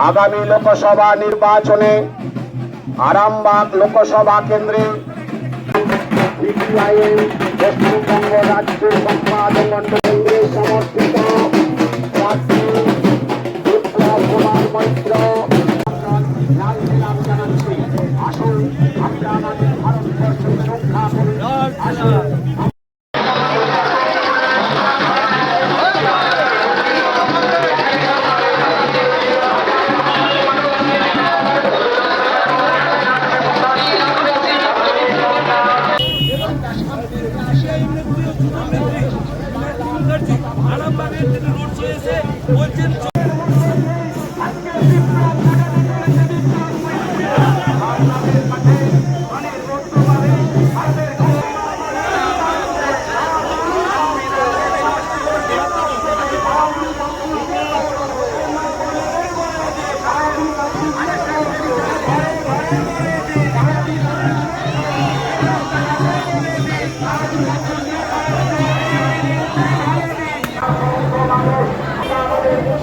আগামী লোকসভা নির্বাচনে আরামবাগ লোকসভা কেন্দ্রে পশ্চিমবঙ্গ রাজ্য সম্পাদক সমর্থিত আসুন আমরা আরামবাগের থেকে রোড শো এসে বলছেন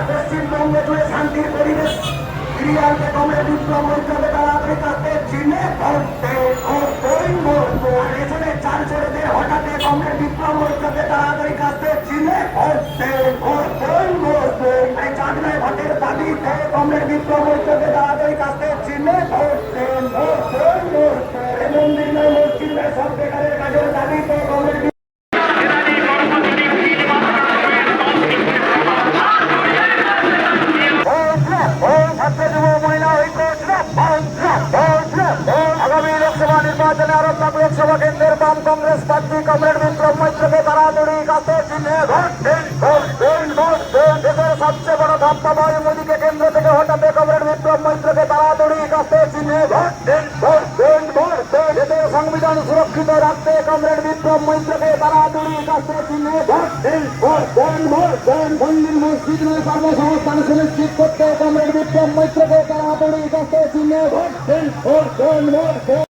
পশ্চিমবঙ্গে জুড়ে শান্তির পরিবেশ ফিরিয়ে আনতে কমরে বিপ্লব এই মন্দির নয় মসজিদ নয় নির্বাচনে আরম্ভ লোকসভা কেন্দ্রের বাম কংগ্রেস প্রার্থী কমরেড বিপ্লব মৈত্রকে তাড়াতাড়ি কাছে চিহ্নে দেশের সবচেয়ে বড় ধাপ্পাবাই মোদীকে কেন্দ্র থেকে হটাতে কমরেড বিপ্লব মৈত্রকে তাড়াতাড়ি কাছে চিহ্নে সংবিধান সুরক্ষিত রাখতে কমরেড বিপ্লব মৈত্রকে তাড়াতাড়ি কাছে চিহ্নে ভোট দিন ভোট সুনিশ্চিত করতে কমরেড বিপ্লব মৈত্রকে তাড়াতাড়ি কাছে চিহ্নে ভোট